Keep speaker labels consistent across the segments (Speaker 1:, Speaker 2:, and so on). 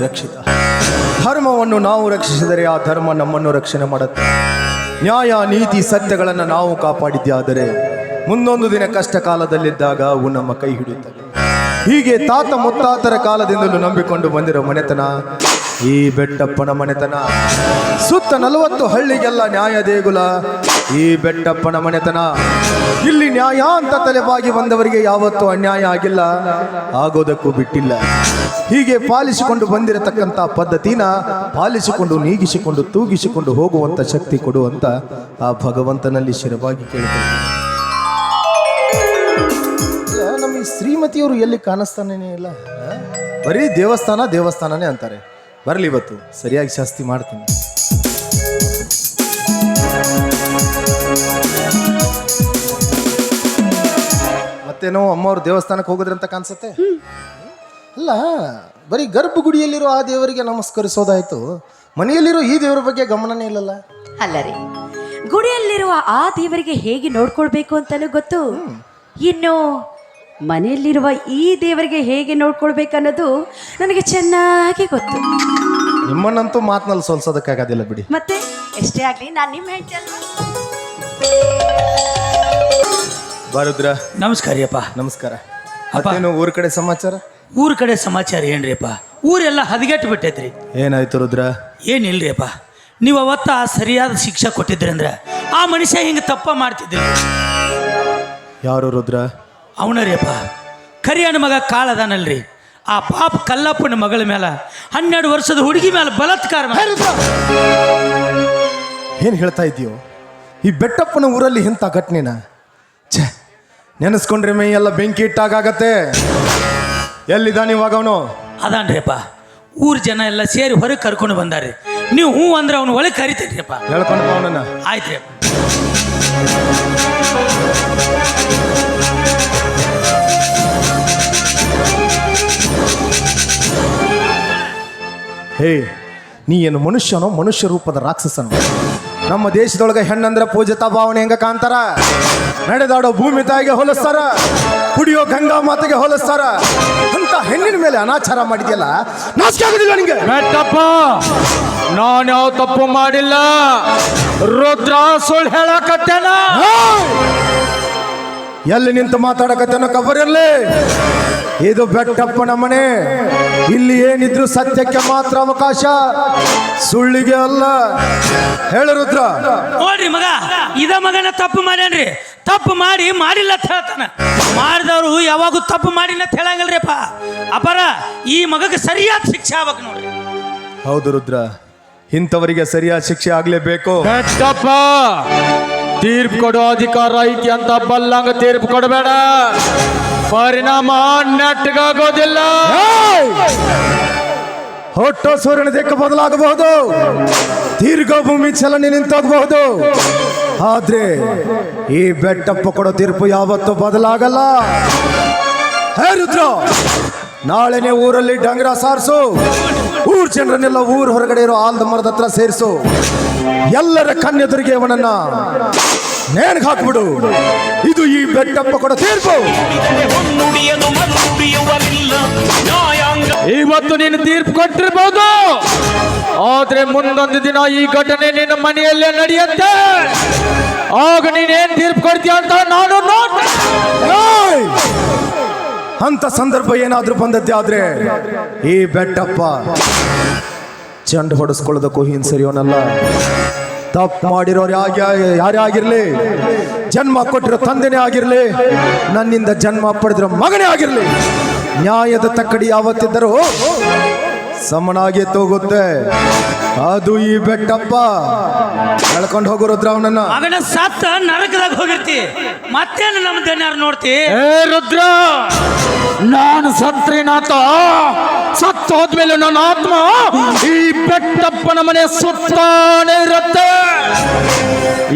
Speaker 1: ರಕ್ಷಿತ. ಧರ್ಮವನ್ನು ನಾವು ರಕ್ಷಿಸಿದರೆ ಆ ಧರ್ಮ ನಮ್ಮನ್ನು ರಕ್ಷಣೆ ಮಾಡುತ್ತೆ. ನ್ಯಾಯ, ನೀತಿ, ಸತ್ಯಗಳನ್ನು ನಾವು ಕಾಪಾಡಿದ್ದಾದರೆ ಮುಂದೊಂದು ದಿನ ಕಷ್ಟ ಕಾಲದಲ್ಲಿದ್ದಾಗ ಅವು ನಮ್ಮ ಕೈ ಹಿಡಿಯುತ್ತವೆ. ಹೀಗೆ ತಾತ ಮುತ್ತಾತರ ಕಾಲದಿಂದಲೂ ನಂಬಿಕೊಂಡು ಬಂದಿರೋ ಮನೆತನ ಈ ಬೆಟ್ಟಪ್ಪನ ಮನೆತನ. ಸುತ್ತ ನಲವತ್ತು ಹಳ್ಳಿಗೆಲ್ಲ ನ್ಯಾಯ ದೇಗುಲ. ಈ ಬೆಟ್ಟಪ್ಪನ ಮನೆತನ. ಇಲ್ಲಿ ನ್ಯಾಯ ಅಂತ ತಲೆಬಾಗಿ ಬಂದವರಿಗೆ ಯಾವತ್ತೂ ಅನ್ಯಾಯ ಆಗಿಲ್ಲ. ಆಗೋದಕ್ಕೂ ಬಿಟ್ಟಿಲ್ಲ. ಹೀಗೆ ಪಾಲಿಸಿಕೊಂಡು ಬಂದಿರತಕ್ಕಂಥ ಪದ್ಧತಿನ ಪಾಲಿಸಿಕೊಂಡು ನೀಗಿಸಿಕೊಂಡು ತೂಗಿಸಿಕೊಂಡು ಹೋಗುವಂಥ ಶಕ್ತಿ ಕೊಡುವಂತ ಆ ಭಗವಂತನಲ್ಲಿ ಶಿರವಾಗಿ ಕೇಳಿದೆ ನಮ್ಮ ಈ ಶ್ರೀಮತಿಯವರು ಎಲ್ಲಿ ಕಾಣಿಸ್ತಾನೇ ಇಲ್ಲ? ಬರೀ ದೇವಸ್ಥಾನ ದೇವಸ್ಥಾನನೇ ಅಂತಾರೆ. ಬರಲಿ ಇವತ್ತು. ಸರಿಯಾಗಿ ಶಾಸ್ತಿ ಮಾಡ್ತೀನಿ. ಮತ್ತೇನೋ ಅಮ್ಮವ್ರ ದೇವಸ್ಥಾನಕ್ಕೆ ಹೋಗೋದ್ರಂತ ಕಾಣಿಸುತ್ತೆ? ಅಲ್ಲ ಬರೀ ಗರ್ಭಗುಡಿಯಲ್ಲಿರೋ ಆ ದೇವರಿಗೆ ನಮಸ್ಕರಿಸೋದಾಯ್ತು. ಮನೆಯಲ್ಲಿರೋ ಈ ದೇವರ ಬಗ್ಗೆ ಗಮನನೇ ಇಲ್ಲಲ್ಲ?
Speaker 2: ಅಲ್ಲ ರೀ ಗುಡಿಯಲ್ಲಿರುವ ಆ ದೇವರಿಗೆ ಹೇಗೆ ನೋಡ್ಕೊಳ್ಬೇಕು ಅಂತಲೂ ಗೊತ್ತು. ಇನ್ನು ಮನೆಯಲ್ಲಿರುವ ಈ ದೇವರಿಗೆ ಹೇಗೆ ನೋಡ್ಕೊಳ್ಬೇಕನ್ನೋದು ನನಗೆ ಚೆನ್ನಾಗಿ ಗೊತ್ತು.
Speaker 1: ನಿಮ್ಮನ್ನಂತೂ ಮಾತಿನಲ್ಲಿ ಸೋಲ್ಸೋದಕ್ಕಾಗೋದಿಲ್ಲ ಬಿಡಿ.
Speaker 2: ಮತ್ತೆ ಎಷ್ಟೇ ಆಗಲಿ ನಾನು ನಿಮ್ಮ ಹೆಂಡತಿ ಅಲ್ವಾ
Speaker 1: ಬಾರುದ್ರ
Speaker 3: ನಮಸ್ಕಾರಿಯಪ್ಪ
Speaker 1: ನಮಸ್ಕಾರ. ಏನು ಊರ ಕಡೆ ಸಮಾಚಾರ?
Speaker 3: ಊರ ಕಡೆ ಸಮಾಚಾರ ಏನ್ರಿಯಪ್ಪ ಊರೆಲ್ಲ ಹದಗೆಟ್ಟು ಬಿಟ್ಟೈತ್ರಿ.
Speaker 1: ಏನಾಯ್ತು ರುದ್ರ?
Speaker 3: ಏನಿಲ್ರಿಯಪ್ಪ ನೀವು ಅವತ್ತ ಆ ಸರಿಯಾದ ಶಿಕ್ಷೆ ಕೊಟ್ಟಿದ್ರಿ ಅಂದ್ರೆ ಆ ಮನುಷ್ಯ ಹಿಂಗೆ ತಪ್ಪ ಮಾಡ್ತಿದ್ರಿ.
Speaker 1: ಯಾರು ರುದ್ರ?
Speaker 3: ಅವನರಿಯಪ್ಪ ಕರಿಯಣ್ಣ ಮಗ ಕಾಳದಾನಲ್ರಿ ಆ ಪಾಪ ಕಲ್ಲಪ್ಪನ ಮಗಳ ಮೇಲೆ ಹನ್ನೆರಡು ವರ್ಷದ ಹುಡುಗಿ ಮೇಲೆ ಬಲತ್ಕಾರ
Speaker 1: ಏನು ಹೇಳ್ತಾ ಇದೆಯೋ ಈ ಬೆಟ್ಟಪ್ಪನ ಊರಲ್ಲಿ ಇಂಥ ಘಟನೆನ? ಛೇ ನೆನೆಸ್ಕೊಂಡ್ರೆ ಮೈ ಎಲ್ಲ ಬೆಂಕಿ ಇಟ್ಟಾಗತ್ತೆ ಎಲ್ಲಿದ್ದಾನೆ ಇವಾಗ ಅವನು?
Speaker 3: ಅದಾನ್ರಿಪ್ಪ ಊರ್ ಜನ ಎಲ್ಲ ಸೇರಿ ಹೊರಗೆ ಕರ್ಕೊಂಡು ಬಂದಾರಿ ನೀವು ಹ್ಞೂ ಅಂದ್ರೆ ಅವನು ಒಳಗೆ ಕರಿತೇನ್ರಿಯಪ್ಪ
Speaker 1: ಹೇಳ್ಕೊಂಡು ಅವನನ್ನ.
Speaker 3: ಆಯ್ತ್ರಿ
Speaker 1: ಹೇ ನೀ ಏನು ಮನುಷ್ಯನೋ ಮನುಷ್ಯ ರೂಪದ ರಾಕ್ಷಸನು? ನಮ್ಮ ದೇಶದೊಳಗೆ ಹೆಣ್ಣಂದ್ರೆ ಪೂಜಿತ ಭಾವನೆ ಹೆಂಗ ಕಾಣ್ತಾರ? ನಡೆದಾಡೋ ಭೂಮಿ ತಾಯಿಗೆ ಹೋಲಿಸ್ತಾರ ಕುಡಿಯೋ ಗಂಗಾ ಮಾತೆಗೆ ಹೋಲಿಸ್ತಾರ. ಅಂತ ಹೆಣ್ಣಿನ ಮೇಲೆ ಅನಾಚಾರ ಮಾಡಿದೆಯಲ್ಲ ನಾಚಿಕೆ ಆಗೋದಿಲ್ಲ ನಿಂಗೆ?
Speaker 4: ನಾನು ಯಾವ ತಪ್ಪು ಮಾಡಿಲ್ಲ. ರುದ್ರ ಸುಳ್ಳು ಹೇಳಕತ್ತೇನ?
Speaker 1: ಎಲ್ಲಿ ನಿಂತು ಮಾತಾಡಕತ್ತೇನೋ ಕಬರಿರ್ಲಿ ಇದು ಬೆಟ್ಟಪ್ಪನ ಮನೆ. ಇಲ್ಲಿ ಏನಿದ್ರು ಸತ್ಯಕ್ಕೆ ಮಾತ್ರ ಅವಕಾಶ. ಸುಳ್ಳಿಗೆ ಅಲ್ಲ. ಹೇಳು ರುದ್ರ.
Speaker 3: ನೋಡ್ರಿ ಮಗ ಇದ ಮಗನ ತಪ್ಪು ಮಾಡ್ಯಾನ್ರಿ. ತಪ್ಪು ಮಾಡಿ ಮಾಡಿಲ್ಲ ಅಂತ ಹೇಳ್ತಾನ. ಮಾಡಿದವರು ಯಾವಾಗೂ ತಪ್ಪು ಮಾಡಿಲ್ಲ ಅಂತ ಹೇಳಂಗಿಲ್ರಿಪ್ಪ. ಅಪರ ಈ ಮಗಗೆ ಸರಿಯಾದ ಶಿಕ್ಷೆ ಆಗ್ಬೇಕು ನೋಡ್ರಿ.
Speaker 1: ಹೌದು ರುದ್ರ. ಇಂಥವರಿಗೆ ಸರಿಯಾದ ಶಿಕ್ಷೆ ಆಗ್ಲೇಬೇಕು.
Speaker 4: ಬೆಟ್ಟಪ್ಪ ತೀರ್ಪು ಕೊಡೋ ಅಧಿಕಾರ ಐತಿ ಅಂತ ಬಲ್ಲಂಗ ತೀರ್ಪು ಕೊಡಬೇಡ. ಪರಿಣಾಮ ನೆಟ್ಗಾಗೋದಿಲ್ಲ
Speaker 1: ಹೊಟ್ಟೋ ಸೂರ್ಯನ ದಿಕ್ಕ ಬದಲಾಗಬಹುದು. ದೀರ್ಘ ಭೂಮಿ ಚಲನೆ ನಿಂತೋಗಬಹುದು. ಆದ್ರೆ ಈ ಬೆಟ್ಟಪ್ಪ ಕೊಡೋ ತೀರ್ಪು ಯಾವತ್ತೂ ಬದಲಾಗಲ್ಲ. ಹೇ ರುದ್ರ, ನಾಳೆನೆ ಊರಲ್ಲಿ ಡಂಗ್ರ ಸಾರಿಸು. ಊರ್ ಜನರನ್ನೆಲ್ಲ ಊರ್ ಹೊರಗಡೆ ಇರೋ ಆಲ್ದ ಮರದ ಹತ್ರ ಸೇರಿಸು. ಎಲ್ಲರ ಕಣ್ಣೆದುರಿಗೆ ಅವನನ್ನ ನೇಣ್ ಹಾಕ್ಬಿಡು. ಇದು ಈ ಬೆಟ್ಟಪ್ಪ ಕೂಡ ತೀರ್ಪು.
Speaker 4: ಇವತ್ತು ನೀನು ತೀರ್ಪು ಕೊಟ್ಟಿರ್ಬೋದು. ಆದ್ರೆ ಮುಂದೊಂದು ದಿನ ಈ ಘಟನೆ ನಿನ್ನ ಮನೆಯಲ್ಲೇ ನಡೆಯುತ್ತೆ. ಆಗ ನೀನೇನ್ ತೀರ್ಪು ಕೊಡ್ತೀಯ ಅಂತ ನಾನು!
Speaker 1: ಅಂತ ಸಂದರ್ಭ ಏನಾದ್ರೂ ಬಂದದ್ದೆ ಆದ್ರೆ ಈ ಬೆಟ್ಟಪ್ಪ ಚೆಂಡು ಹೊಡೆಸ್ಕೊಳ್ಳೋದಕ್ಕೂ ಹಿಂದ್ ಸರಿಯೋನಲ್ಲ ತಪ್ಪು ಮಾಡಿರೋರು ಯಾಕೆ ಯಾರೇ ಆಗಿರಲಿ ಜನ್ಮ ಕೊಟ್ಟಿರೋ ತಂದೆನೇ ಆಗಿರಲಿ. ನನ್ನಿಂದ ಜನ್ಮ ಪಡೆದಿರೋ ಮಗನೇ ಆಗಿರಲಿ. ನ್ಯಾಯದ ತಕ್ಕಡಿ ಯಾವತ್ತಿದ್ದರೂ ಸಮನಾಗಿ ತೋಗುತ್ತೆ. ಅದು ಈ ಬೆಟ್ಟಪ್ಪ. ಎಳ್ಕೊಂಡು ಹೋಗೋ ರುದ್ರವನನ್ನ
Speaker 3: ಮಗನ ಸತ್ತ ನರಕದಾಗ ಹೋಗಿರ್ತಿ. ಮತ್ತೇನು ನಮ್ಮ ದನ್ಯಾರು ನೋಡ್ತಿ?
Speaker 4: ಏ ರುದ್ರ! ನಾನು ಸತ್ರಿನಾಥ. ಸತ್ತು ಹೋದ್ಮೇಲೆ ನನ್ನ ಆತ್ಮ ಈ ಬೆಟ್ಟಪ್ಪನ ಮನೆ ಸುತ್ತಾನೆ ಇರುತ್ತೆ.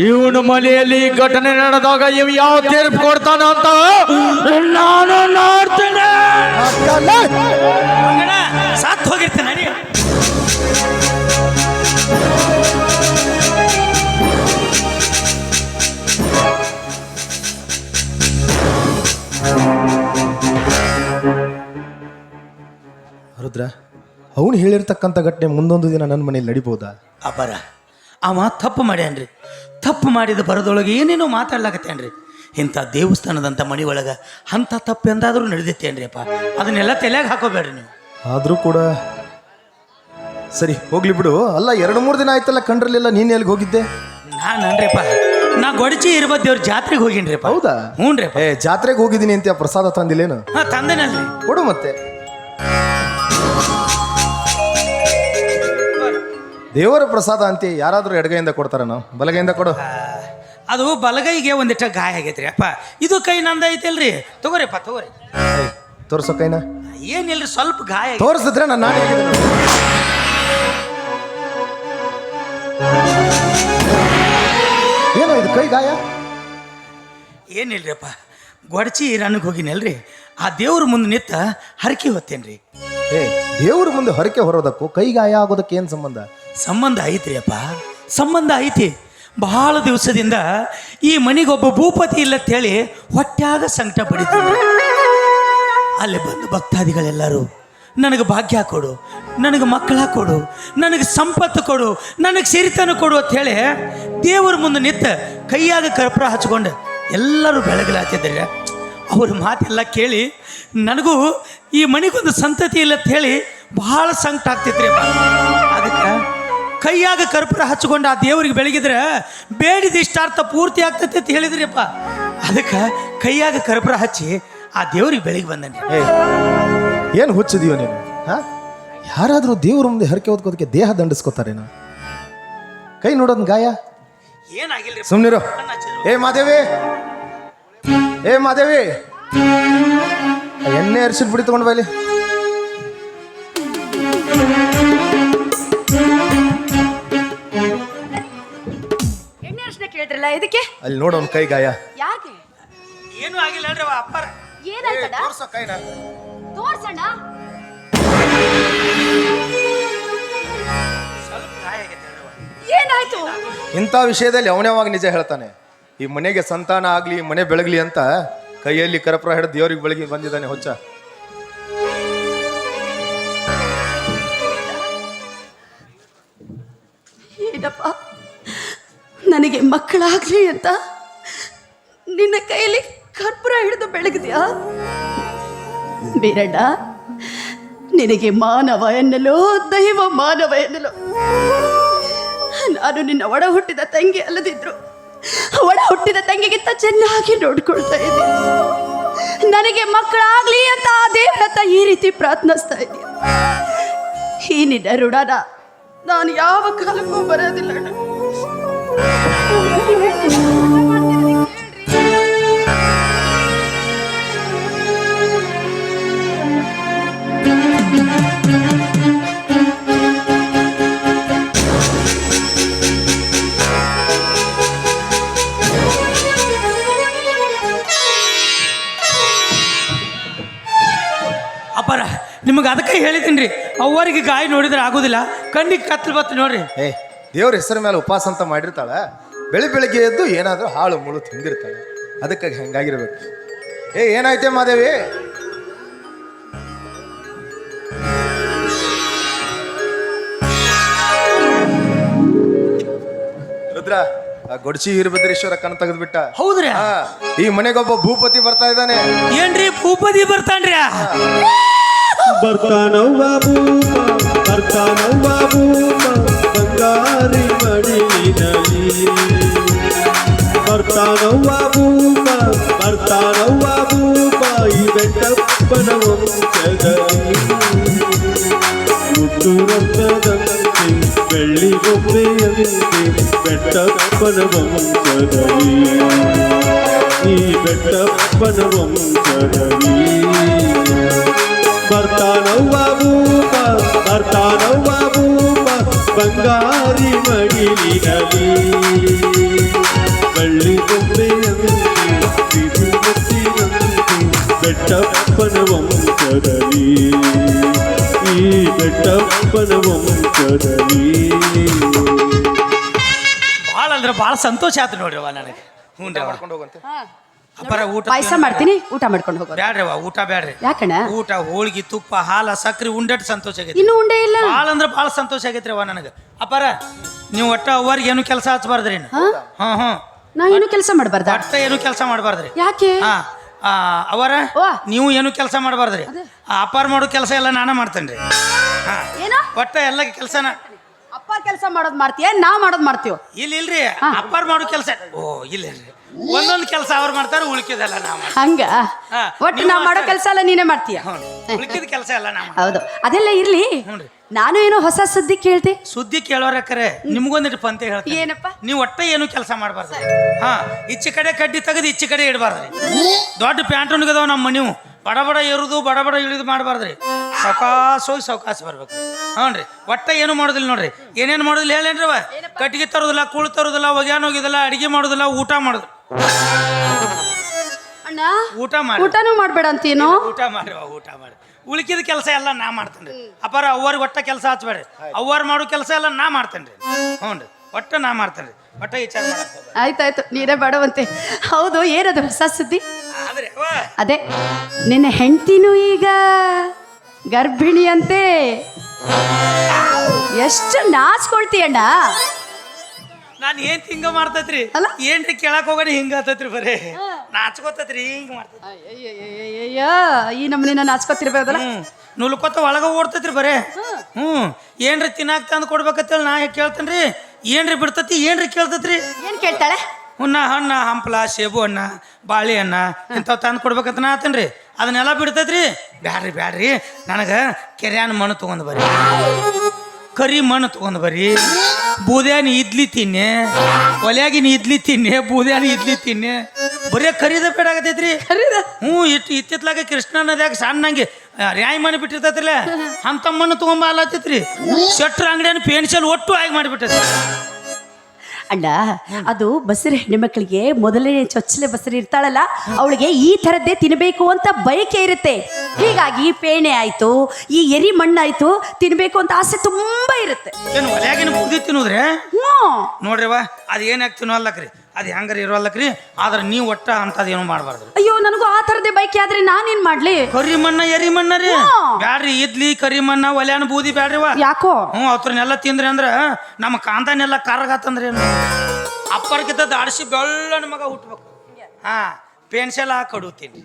Speaker 4: ಇವನು ಮನೆಯಲ್ಲಿ ಘಟನೆ ನಡೆದಾಗ ಇವ್ ಯಾವ ತೀರ್ಪು ಕೊಡ್ತಾನ ಅಂತ ನಾನು ನೋಡ್ತೇನೆ.
Speaker 3: ಸತ್ತು ಹೋಗಿರ್ತೀನಿ
Speaker 1: ರುದ್ರ ಅವನು ಹೇಳಿರ್ತಕ್ಕಂಥ ಘಟನೆ ಮುಂದೊಂದು ದಿನ ನನ್ನ ಮನೇಲಿ ನಡಿಬೋದಾ
Speaker 3: ಅಪರ ಅವ ತಪ್ಪು ಮಾಡ್ಯಾನ್ರಿ. ತಪ್ಪು ಮಾಡಿದ ಬರದೊಳಗೆ ಏನೇನೋ ಮಾತಾಡ್ಲಾಕತ್ತೇನ್ರಿ. ಇಂಥ ದೇವಸ್ಥಾನದಂಥ ಮನೆ ಒಳಗೆ ಅಂಥ ತಪ್ಪು ಎಂದಾದರೂ ನಡೆದಿತ್ತೇನ್ರಿ ಅಪ್ಪ. ಅದನ್ನೆಲ್ಲ ತಲೆಯಾಗ ಹಾಕೋಬೇಡ್ರಿ ನೀವು.
Speaker 1: ಆದರೂ ಕೂಡ ಸರಿ ಹೋಗ್ಲಿ ಬಿಡು. ಅಲ್ಲ ಎರಡು ಮೂರು ದಿನ ಆಯ್ತಲ್ಲ ಕಂಡ್ರಲಿಲ್ಲ ನೀನು ಎಲ್ಲಿಗೆ ಹೋಗಿದ್ದೆ?
Speaker 3: ನಾನು ಅನ್ರಿಪ್ಪ ನಾ ಗೊಡಚಿ ಇರುವ ದೇವ್ರ ಜಾತ್ರೆಗೆ ಹೋಗಿನ್ರಿಪ್ಪ.
Speaker 1: ಹೌದಾ?
Speaker 3: ಹ್ಞೂ ರೀ
Speaker 1: ಏ ಜಾತ್ರೆಗೆ ಹೋಗಿದ್ದೀನಿ ಅಂತ ಪ್ರಸಾದ ತಂದಿಲ್ಲೇನು?
Speaker 3: ಹಾಂ ತಂದೆನಲ್ರಿ.
Speaker 1: ಕೊಡು ಮತ್ತೆ. ದೇವರ ಪ್ರಸಾದ ಅಂತ ಯಾರಾದರೂ ಎಡಗೈಯಿಂದ ಕೊಡ್ತಾರ ನಾವು? ಬಲಗೈಯಿಂದ ಕೊಡು.
Speaker 3: ಅದು ಬಲಗೈಗೆ ಒಂದಿಟ್ಟ ಗಾಯ ಆಗೈತ್ರಿ ಅಪ್ಪ. ಇದು ಕೈ ನಂದ ಐತಲ್ರಿ? ತಗೋರಿಪ್ಪ ತಗೋರಿ.
Speaker 1: ತೋರ್ಸೋ ಕೈನ.
Speaker 3: ಏನಿಲ್ರಿ ಸ್ವಲ್ಪ ಗಾಯ.
Speaker 1: ತೋರಿಸಿದ್ರೆ ನಾನು ಆಗಿದ್ದೀನಿ. ಏನೋ ಇದು ಕೈ ಗಾಯ?
Speaker 3: ಏನಿಲ್ರಿಪ್ಪ ಗೊಡಚಿ ರನ್ಗೆ ಹೋಗಿನಲ್ರಿ? ಆ ದೇವ್ರ ಮುಂದೆ ನಿತ್ತ ಹರಕೆ ಹೊತ್ತೇನ್ರಿ.
Speaker 1: ಏ ದೇವ್ರ ಮುಂದೆ ಹರಕೆ ಹೊರೋದಕ್ಕೂ ಕೈ ಗಾಯ ಆಗೋದಕ್ಕೆ ಏನು ಸಂಬಂಧ?
Speaker 3: ಸಂಬಂಧ ಐತ್ರಿ ಅಪ್ಪ. ಸಂಬಂಧ ಐತಿ. ಬಹಳ ದಿವಸದಿಂದ ಈ ಮನೆಗೊಬ್ಬ ಭೂಪತಿ ಇಲ್ಲ ಹೇಳಿ ಹೊಟ್ಯಾಗ ಸಂಕಟ ಪಡಿತ ಅಲ್ಲಿ ಬಂದು ಭಕ್ತಾದಿಗಳೆಲ್ಲರೂ, ನನಗೆ ಭಾಗ್ಯ ಕೊಡು, ನನಗೆ ಮಕ್ಕಳ ಕೊಡು, ನನಗೆ ಸಂಪತ್ತು ಕೊಡು, ನನಗೆ ಸಿರಿತನ ಕೊಡು ಅಂತ ಹೇಳಿ ದೇವರ ಮುಂದೆ ನಿತ್ತ ಕೈಯಾಗ ಕರ್ಪುರ ಹಚ್ಕೊಂಡು ಎಲ್ಲರೂ ಬೆಳಗಲಾತಿದ್ದಾರೆ. ಅವ್ರ ಮಾತೆಲ್ಲ ಕೇಳಿ, ನನಗೂ ಈ ಮನೆಗೊಂದು ಸಂತತಿ ಇಲ್ಲ ಅಂತ ಹೇಳಿ ಬಹಳ ಸಂಕಟ ಆಗ್ತೈತ್ರಿ ಅದಕ್ಕೆ ಕೈಯಾಗ ಕರ್ಪೂರ ಹಚ್ಕೊಂಡು ಆ ದೇವ್ರಿಗೆ ಬೆಳಗಿದ್ರೆ ಬೇಡಿದ ಇಷ್ಟಾರ್ಥ ಪೂರ್ತಿ ಆಗ್ತೈತೆ ಅಂತ ಹೇಳಿದ್ರಿಪ್ಪ. ಅದಕ್ಕೆ ಕೈಯಾಗ ಕರ್ಪೂರ ಹಚ್ಚಿ ಆ ದೇವ್ರಿಗೆ ಬೆಳಗ್ಗೆ ಬಂದನ್ರಿ
Speaker 1: ಏನು ಹುಚ್ಚಿದೀಯೋ ನೀನು? ಹಾ? ಯಾರಾದರೂ ದೇವ್ರ ಮುಂದೆ ಹರಕೆ ಓದ್ಕೋದಕ್ಕೆ ದೇಹ ದಂಡಿಸ್ಕೋತಾರೇನು ಕೈ ನೋಡೋದು ಗಾಯ?
Speaker 3: ಏನಾಗಿಲ್ಲ
Speaker 1: ಸುಮ್ಮನಿರು ಏ ಮಾದೇವಿ. ಏ ಮಾದೇವಿ. ಎಣ್ಣೆ ಅರಿಸಿದ ಬಿಡಿ ತಗೊಂಡು ಬೈಲಿ
Speaker 2: ಕೇಳಿದ್ರಲ್ಲ ಇದಕ್ಕೆ
Speaker 1: ಅಲ್ಲಿ ನೋಡೋನ್ ಕೈ ಗಾಯ.
Speaker 2: ಯಾಕೆ?
Speaker 3: ಏನು ಆಗಿಲ್ಲ ಅಲ್ರಿ ಅಪ್ಪ ಅಪ್ಪಾರ.
Speaker 2: ತೋರ್ಸಣ್ಣ?
Speaker 3: ಸ್ವಲ್ಪ ಗಾಯ ಆಗೈತೆ
Speaker 2: ಏನಾಯ್ತು?
Speaker 1: ಇಂಥ ವಿಷಯದಲ್ಲಿ ಅವನವಾಗ ನಿಜ ಹೇಳ್ತಾನೆ? ಈ ಮನೆಗೆ ಸಂತಾನ ಆಗ್ಲಿ ಈ ಮನೆ ಬೆಳಗ್ಲಿ ಅಂತ ಕೈಯಲ್ಲಿ ಕರಪುರ ಹಿಡಿದು ದೇವ್ರಿಗೆ ಬೆಳಗಿ ಬಂದಿದ್ದಾನೆ ಹೊಚ್ಚ.
Speaker 2: ನನಗೆ ಮಕ್ಕಳಾಗ್ಲಿ ಅಂತ ನಿನ್ನ ಕೈಯಲ್ಲಿ ಕರ್ಪೂರ ಹಿಡಿದು ಬೆಳಗಿದ್ಯಾ? ಬೀರಣ್ಣ ನಿನಗೆ ಮಾನವ ಎನ್ನಲೋ, ದೈವ ಮಾನವ ಎನ್ನಲೋ. ನಾನು ನಿನ್ನ ಒಡ ಹುಟ್ಟಿದ ತಂಗಿ ಅಲ್ಲದಿದ್ರು ಒಡ ಹುಟ್ಟಿದ ತಂಗಿಗಿಂತ ಚೆನ್ನಾಗಿ ನೋಡ್ಕೊಳ್ತಾ ಇದ್ದೆ ನನಗೆ ಮಕ್ಕಳಾಗ್ಲಿ ಅಂತ ಆ ದೇವ್ರತ ಈ ರೀತಿ ಪ್ರಾರ್ಥನಿಸ್ತಾ ಇದ್ದೀನಿ ಈ ನಿನ್ನ ಋಣನ ನಾನು ಯಾವ ಕಾಲಕ್ಕೂ ಬರೋದಿಲ್ಲ.
Speaker 3: ಅಪ್ಪಾರ ನಿಮಗೆ ಅದಕ್ಕೆ ಹೇಳಿದ್ದೀನಿ ರೀ ಅವರಿಗೆ ಗಾಯ ನೋಡಿದ್ರೆ ಆಗೋದಿಲ್ಲ. ಕಣ್ಣಿಗೆ ಕತ್ತಲು ಬತ್ತು ನೋಡ್ರಿ.
Speaker 1: ಏ ದೇವ್ರ ಹೆಸರ ಮೇಲೆ ಉಪವಾಸ ಅಂತ ಮಾಡಿರ್ತಾಳ ಬೆಳಿ ಬೆಳಿಗ್ಗೆ ಎದ್ದು ಏನಾದರೂ ಹಾಳು ಮುಳು ತಿಂದಿರ್ತಾಳೆ. ಅದಕ್ಕಾಗಿ ಹಂಗಾಗಿರ್ಬೇಕು. ಏ ಏನಾಯ್ತೆ ಮಾದೇವಿ? ರುದ್ರ ಆ ಗೊಡ್ಚಿ ವೀರಭದ್ರೇಶ್ವರ ಕಣ್ ತೆಗೆದ್ಬಿಟ್ಟ.
Speaker 3: ಹೌದ್ರಿ
Speaker 1: ಈ ಮನೆಗೊಬ್ಬ ಭೂಪತಿ ಬರ್ತಾ ಇದ್ದಾನೆ.
Speaker 3: ಏನ್ರಿ ಭೂಪತಿ ಬರ್ತಾನ್ರಿ
Speaker 5: ಬರ್ತಾನವ್ವ ಬರ್ತಾನವ್ವ ವಂಶದಲ್ಲಿ ಮುದ್ದು ರತ್ನದಂತೆ ಬೆಳ್ಳಿ ಬೊಂಬೆಯಂತೆ ಬೆಟ್ಟಪ್ಪನ ವಂಶದಲ್ಲಿ ಈ ಬೆಟ್ಟಪ್ಪನ ವಂಶದಲ್ಲಿ ಬರ್ತಾನವ್ವ ಭೂಪ ಬರ್ತಾನವ್ವ ಭೂಪ ಬಂಗಾರಿ ಮಡಿಲಿನಲಿ ಬಳ್ಳಿ ಬೊಂಬೆಯಂತೆ ಬೆಟ್ಟಪ್ಪನ ವಂಶದಲ್ಲಿ ಈ ಬೆಟ್ಟಪ್ಪನ ವಂಶದಲ್ಲಿ
Speaker 3: ಭಾಳ ಅಂದ್ರೆ ಭಾಳ ಸಂತೋಷ ಆಯ್ತು ನೋಡ್ರಿ ಅವ ನನಗೆ. ಹ್ಞೂ.
Speaker 1: ಮಾಡ್ಕೊಂಡು ಹೋಗಂತೆ
Speaker 3: ಅಪ್ಪರ ಊಟ
Speaker 2: ಪಾಯಸ ಮಾಡ್ತೀನಿ ಊಟ ಮಾಡ್ಕೊಂಡು ಹೋಗೋದು
Speaker 3: ಬ್ಯಾಡ್ರಿ ಅವ್ವ ಊಟ ಬ್ಯಾಡ್ರಿ.
Speaker 2: ಯಾಕಣ
Speaker 3: ಊಟ ಹೋಳಿಗೆ ತುಪ್ಪ ಹಾಲ ಸಕ್ರಿ ಉಂಡಟ್ ಸಂತೋಷ ಆಗೈತಿ.
Speaker 2: ಇನ್ನು ಉಂಡೆ ಇಲ್ಲ.
Speaker 3: ಭಾಳ ಅಂದ್ರೆ ಭಾಳ ಸಂತೋಷ ಆಗೈತ್ರಿ ಅವ್ವ ನನಗೆ. ಅಪ್ಪರ ನೀವು ಒಟ್ಟ ಅವ್ರಿಗೆ ಏನು ಕೆಲಸ ಹಚ್ಬಾರ್ದ್ರಿ
Speaker 2: ಹಾ?
Speaker 3: ಹ್ಞೂ ಹ್ಞೂ
Speaker 2: ನಾ ಏನು ಕೆಲಸ ಮಾಡಬಾರ್ದ?
Speaker 3: ಒಟ್ಟ ಏನು ಕೆಲಸ ಮಾಡಬಾರ್ದ್ರಿ?
Speaker 2: ಯಾಕೆ?
Speaker 3: ಹಾ. ಆ, ಅವರ
Speaker 2: ಓ.
Speaker 3: ನೀವು ಏನು ಕೆಲಸ ಮಾಡಬಾರ್ದ್ರಿ? ಅಪ್ಪಾರ ಮಾಡೋ ಕೆಲಸ ಎಲ್ಲ ನಾನೇ ಮಾಡ್ತೇನೆ ರೀ
Speaker 2: ಏನೋ?
Speaker 3: ಒಟ್ಟ ಎಲ್ಲ ಕೆಲಸನ
Speaker 2: ಅಪ್ಪ ಕೆಲಸ ಮಾಡೋದ್ ಮಾಡ್ತೀಯ? ನಾ ಮಾಡೋದ್ ಮಾಡ್ತೀವ
Speaker 3: ಇಲ್ಲ ಇಲ್ರಿ. ಅಪ್ಪಾರ್ ಮಾಡೋ ಕೆಲಸ ಓ ಇಲ್ಲ ಇಲ್ರಿ. ಒಂದೊಂದು ಕೆಲಸ ಅವ್ರು ಮಾಡ್ತಾರೆ ಉಳ್ಕಿದೆಲ್ಲ ನಾವು ಮಾಡ್ತೀವಿ.
Speaker 2: ಹಂಗ?
Speaker 3: ಹಾ,
Speaker 2: ಒಟ್ಟು
Speaker 3: ನೀವು
Speaker 2: ಮಾಡೋ
Speaker 3: ಮಾಡ್ತೀರಿ.
Speaker 2: ಕೆಲಸ ಎಲ್ಲ ನೀನೇ ಮಾಡ್ತೀಯ?
Speaker 3: ಹ್ಞೂ ಉಳ್ಕಿದ ಕೆಲಸ ಎಲ್ಲ ನಾವು
Speaker 2: ಹೌದು. ಅದೆಲ್ಲ ಇರ್ಲಿ.
Speaker 3: ಹ್ಞೂನ್ರಿ.
Speaker 2: ನಾನು ಏನೋ ಹೊಸ ಸುದ್ದಿ ಕೇಳ್ದೆ?
Speaker 3: ಸುದ್ದಿ ಕೇಳೋರಕ್ಕರೆ ನಿಮ್ಗೊಂದಿಟ್ಟು ಪಂತೆ ಹೇಳ್ತೀನಿ.
Speaker 2: ಏನಪ್ಪ?
Speaker 3: ನೀವು ಒಟ್ಟೆ ಏನು ಕೆಲಸ ಮಾಡಬಾರ್ದು. ಹಾ ಈಚೆ ಕಡೆ ಕಡ್ಡಿ ತೆಗೆದು ಈಚೆ ಕಡೆ ಇಡಬಾರ್ದ್ರಿ. ದೊಡ್ಡ ಪ್ಯಾಂಟ್ ಉಣ್ಗದವ ನಮ್ಮ ನೀವು ಬಡ ಬಡ ಏರುದು ಬಡ ಬಡ ಇಳಿದು ಮಾಡಬಾರ್ದ್ರಿ. ಸಾವಕಾಶ ಹೋಗಿ ಸಾವಕಾಶ ಬರ್ಬೇಕು. ಹ್ಞೂ ರೀ. ಒಟ್ಟ ಏನು ಮಾಡೋದಿಲ್ಲ ನೋಡ್ರಿ. ಏನೇನು ಮಾಡೋದಿಲ್ಲ ಹೇಳೇನ್ರಿ ಅವ? ಕಟ್ಟಿಗೆ ತರೋದಿಲ್ಲ ಕೂಳ್ ತರೋದಿಲ್ಲ ಒಗ್ಯಾನ ಹೋಗಿದಿಲ್ಲ ಅಡಿಗೆ ಮಾಡೋದಿಲ್ಲ ಊಟ ಮಾಡೋದು.
Speaker 2: ಅಣ್ಣ
Speaker 3: ಊಟ ಮಾಡಿ.
Speaker 2: ಊಟನೂ ಮಾಡ್ಬೇಡ ಅಂತೀನೋ?
Speaker 3: ಊಟ ಮಾಡಿ ಊಟ ಮಾಡಿ. ಉಳ್ಕಿದ ಕೆಲಸ ಎಲ್ಲ ನಾ ಮಾಡ್ತೇನೆ ರೀ ಅಪ್ಪಾರ ಅವ್ರಿಗೆ ಒಟ್ಟ ಕೆಲಸ ಹಚ್ಬೇಡ್ರಿ. ಅವ್ವಾರು ಮಾಡೋ ಕೆಲಸ ಎಲ್ಲ ನಾ ಮಾಡ್ತೇನೆ ರೀ ಹ್ಞೂ ರೀ ಒಟ್ಟ ನಾ ಮಾಡ್ತೇನೆ ರೀ ಒಟ್ಟ ವಿಚಾರ
Speaker 2: ಆಯ್ತಾಯ್ತು ನೀನೇ ಬೇಡವಂತೆ. ಹೌದು ಏನದು ಹೊಸ ಸುದ್ದಿ?
Speaker 3: ಆದ್ರೆ
Speaker 2: ಅದೇ ನಿನ್ನ ಹೆಂಡ್ತಿನೂ ಈಗ ಗರ್ಭಿಣಿಯಂತೆ. ಎಷ್ಟು ನಾಚ್ಕೊಳ್ತೀಯಣ್ಣ?
Speaker 3: ನಾನ್ ಏನ್ ಹಿಂಗ ಮಾಡ್ತೈತ್ರಿ?
Speaker 2: ಅಲ್ಲ?
Speaker 3: ಏನ್ರಿ ಕೇಳಕ್ ಹೋಗಣ ಹಿಂಗ ಆತೈತ್ರಿ ಬರೇ. ನಾಚ್ಕೋತೈತ್ರಿ ಹಿಂಗ ಮಾಡ್ತೈತ್ರಿ.
Speaker 2: ಅಯ್ಯಯ್ಯಯ್ಯಯ್ಯ, ಈ ನಮ್ಮನಿನ ನಾಚ್ಕೊತಿರ್ಬೋದಲ್ಲ
Speaker 3: ಹ್ಮ್ ನುಲ್ಕೋತ ಒಳಗ ಓಡ್ತೈತ್ರಿ ಬರೇ ಹ್ಮ್ ಏನ್ರಿ ತಿನ್ನಾಕ ತಂದು ಕೊಡ್ಬೇಕತ್ತೇಳಿ ನಾ ಕೇಳ್ತೇನ್ರಿ ಏನ್ರಿ ಬಿಡ್ತೈತಿ ಏನ್ರಿ ಕೇಳ್ತೈತ್ರಿ
Speaker 2: ಏನ್ ಕೇಳ್ತಾಳೆ
Speaker 3: ಹುಣ್ಣ ಹಣ್ಣ ಹಂಪಲ ಸೇಬು ಹಣ್ಣ ಬಾಳೆಹಣ್ಣ ಇಂಥವು ತಂದು ಕೊಡ್ಬೇಕಂತ ನಾ ಆತನ್ರಿ ಅದನ್ನೆಲ್ಲ ಬಿಡ್ತೈತ್ರಿ ಬ್ಯಾಡ್ರಿ ಬ್ಯಾಡ್ರಿ ನನಗೆ ಕೆರ್ಯಾನ ಮಣ್ಣು ತೊಗೊಂಡು ಬರ್ರಿ ಕರಿ ಮಣ್ಣು ತೊಗೊಂಡು ಬರ್ರಿ. ಬೂದ್ಯಾನ ಇದ್ಲಿ ತಿನ್ನೆ ಒಲ್ಯಾಗಿನ ಇದ್ಲಿ ತಿನ್ನೆ ಬೂದ್ಯಾನ ಇದ್ಲಿ ತಿನ್ನೆ. ಬರೀ ಕರಿದ ಬೇಡ ಆಗತೈತ್ರಿ. ಹ್ಞೂ ಇಟ್ಟು ಇತ್ತಿತ್ಲಾಗ ಕೃಷ್ಣ ನದ್ಯಾಗ ಸಣ್ಣಂಗೆ ರ್ಯಾಯ್ ಮಣ್ಣು ಬಿಟ್ಟಿರ್ತೈತ್ರಲ್ಲ ಅಂತ ಮಣ್ಣು ತೊಗೊಂಬ ಅಲ್ಲತ್ತೈತ್ರಿ ಶೆಟ್ರ ಅಂಗಡಿಯನ್ನು ಪೆನ್ಸಿಲ್ ಒಟ್ಟು ಆಗಿ ಮಾಡಿಬಿಟ್ಟೈತಿ
Speaker 2: ಅಣ್ಣ ಅದು ಬಸರಿ ಹೆಣ್ಮಕ್ಳಿಗೆ ಮೊದಲನೇ ಚೊಚ್ಚಲೆ ಬಸರಿ ಇರ್ತಾಳಲ್ಲ ಅವಳಿಗೆ ಈ ಥರದ್ದೇ ತಿನ್ನಬೇಕು ಅಂತ ಬಯಕೆ ಇರುತ್ತೆ. ಹೀಗಾಗಿ ಪೇಣೆ ಆಯಿತು ಈ ಎರಿ ಮಣ್ಣಾಯ್ತು ತಿನ್ಬೇಕು ಅಂತ ಆಸೆ ತುಂಬಾ ಇರುತ್ತೆ.
Speaker 3: ಏನು ಒಲೆಯಾಗಿನ ಬುದ್ಧಿ ತಿನ್ನೋದ್ರೆ?
Speaker 2: ಹ್ಞೂ.
Speaker 3: ವಾ ಅದು ತಿನ್ನೋಲ್ಲಕ್ರಿ ಅದು ಹೆಂಗಾರ ಇರೋಲ್ಲಕ್ರಿ ಆದ್ರೆ ನೀವು ಒಟ್ಟ ಅಂಥದ್ದು ಏನು ಮಾಡಬಾರ್ದು
Speaker 2: ಅಯ್ಯೋ ನನಗೂ ಆ ತರದೆ ಬೈಕ್ ಆದ್ರೆ ನಾನೇನ್ ಮಾಡ್ಲಿ?
Speaker 3: ಕರಿ ಮಣ್ಣ ಎರಿ ಮಣ್ಣ ರೀ. ಬ್ಯಾಡ್ರಿ ಇದ್ಲಿ ಕರಿ ಮಣ್ಣ ಒಲ್ಯಾನ ಬೂದಿ ವಾ
Speaker 2: ಯಾಕೋ?
Speaker 3: ಹ್ಞೂ ಅವ್ರನ್ನೆಲ್ಲ ತಿಂದ್ರಿ ಅಂದ್ರ ನಮ್ಮ ಕಾಂತಾನೆಲ್ಲ ಕರ್ಗಾತಂದ್ರಿ ಏನು? ಅಪ್ಪರ್ಗಿದ್ದ ದಾಡಿಸಿ ಬೆಳ್ಳನ ಮಗ ಹುಟ್ಬೇಕು. ಹಾ ಪೆನ್ಸಿಲ್ ಹಾಕಿ ಕಡುತ್ತೀನಿ.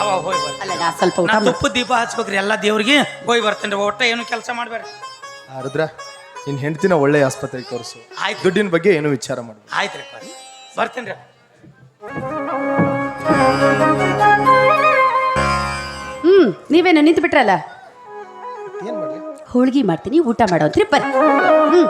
Speaker 3: ಅವ. ಹೋಯ್ ಬರ್ತೀನಿ.
Speaker 2: ಅಲ್ಲ ನಾ ಸ್ವಲ್ಪ ಊಟ
Speaker 3: ತುಪ್ಪ ದೀಪ ಹಚ್ಬೇಕ್ರಿ ಎಲ್ಲ ದೇವ್ರಿಗೆ ಹೋಗಿ ಬರ್ತೇನೆ ಒಟ್ಟ ಏನು ಕೆಲಸ ಮಾಡ್ಬೇಡ್ರಿ.
Speaker 1: ರುದ್ರ ನಿನ್ನ ಹೆಂಡತಿನ ಒಳ್ಳೆ ಆಸ್ಪತ್ರೆಗೆ ತೋರಿಸು.
Speaker 3: ಆಯ್ತು.
Speaker 1: ದುಡ್ಡಿನ ಬಗ್ಗೆ ಏನು ವಿಚಾರ ಮಾಡು
Speaker 3: ಆಯ್ತು ರೀ ಬರ್ತೇನೆ ರೀ.
Speaker 2: ಹ್ಮ್ ನೀವೇನು ನಿಂತು ಬಿಟ್ರಲ್ಲ
Speaker 1: ಏನು ಮಾಡ್ಲಿ?
Speaker 2: ಹೋಳ್ಗಿ ಮಾಡ್ತೀನಿ ಊಟ ಮಾಡೋ ಅಂತ್ರಿ ಬರ್ರಿ. ಹ್ಮ್.